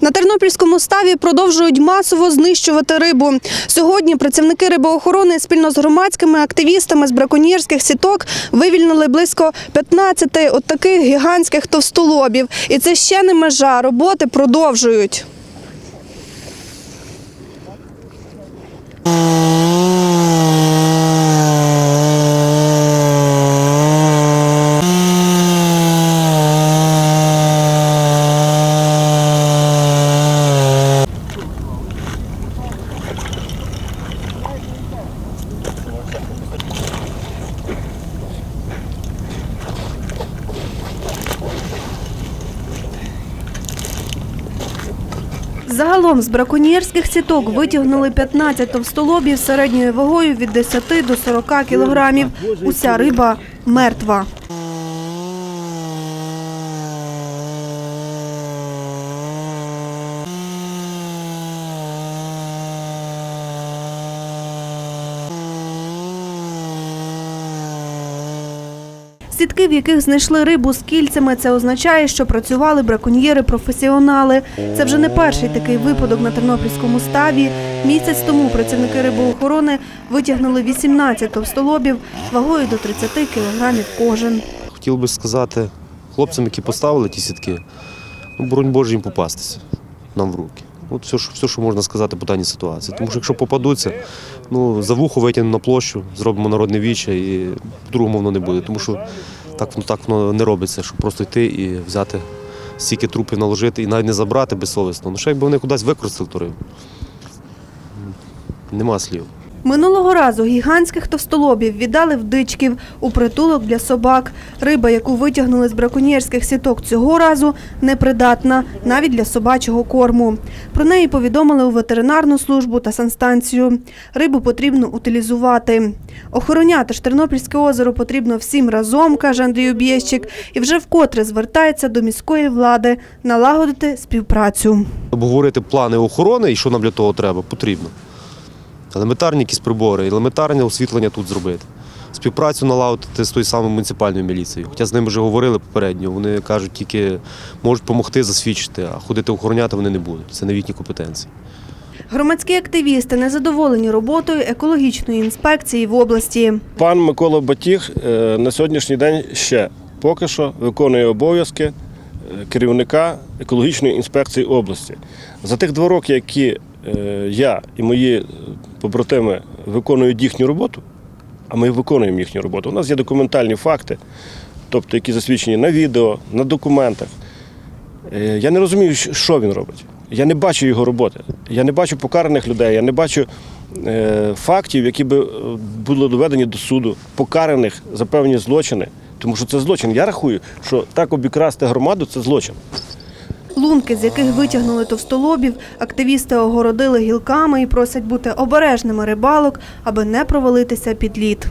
На Тернопільському ставі продовжують масово знищувати рибу. Сьогодні працівники рибоохорони спільно з громадськими активістами з браконьєрських сіток вивільнили близько 15 от таких гігантських товстолобів. І це ще не межа. Роботи продовжують. Загалом з браконьєрських сіток витягнули 15 товстолобів середньою вагою від 10 до 40 кілограмів. Уся риба мертва. Сітки, в яких знайшли рибу з кільцями, це означає, що працювали браконьєри-професіонали. Це вже не перший такий випадок на Тернопільському ставі. Місяць тому працівники рибоохорони витягнули 18 товстолобів вагою до 30 кілограмів кожен. Хотів би сказати хлопцям, які поставили ті сітки, ну, боронь Боже їм попастися нам в руки. От все, що- все, що можна сказати по даній ситуації. Тому що якщо попадуться, ну, за вухо витягнемо на площу, зробимо народне віче і по-другому воно не буде. Тому що так, ну, так воно не робиться, щоб просто йти і взяти стільки трупів наложити і навіть не забрати безсовісно. Ну, ще якби вони кудись використали то. Нема слів. Минулого разу гігантських товстолобів віддали в дичків у притулок для собак. Риба, яку витягнули з браконьєрських сіток цього разу, непридатна навіть для собачого корму. Про неї повідомили у ветеринарну службу та санстанцію. Рибу потрібно утилізувати. Охороняти ж Тернопільське озеро потрібно всім разом, каже Андрій Об'єщик, і вже вкотре звертається до міської влади налагодити співпрацю. Обговорити плани охорони і що нам для того треба, потрібно. Елементарні якісь прибори, елементарне освітлення тут зробити. Співпрацю налагодити з тою самою муніципальною міліцією. Хоча з ними вже говорили попередньо. Вони кажуть, тільки можуть допомогти засвідчити, а ходити охороняти вони не будуть. Це не в їхній компетенції. Громадські активісти незадоволені роботою екологічної інспекції в області. Пан Микола Батіг е, на сьогоднішній день ще поки що виконує обов'язки е, керівника екологічної інспекції області. За тих два роки, які я і мої е, побратими виконують їхню роботу, а ми виконуємо їхню роботу. У нас є документальні факти, тобто які засвідчені на відео, на документах. Е, Я не розумію, що він робить. Я не бачу його роботи. Я не бачу покараних людей, я не бачу е, фактів, які би е, були доведені до суду, покараних за певні злочини. Тому що це злочин. Я рахую, що так обікрасти громаду це злочин. Лунки, з яких витягнули товстолобів, активісти огородили гілками і просять бути обережними рибалок, аби не провалитися під лід.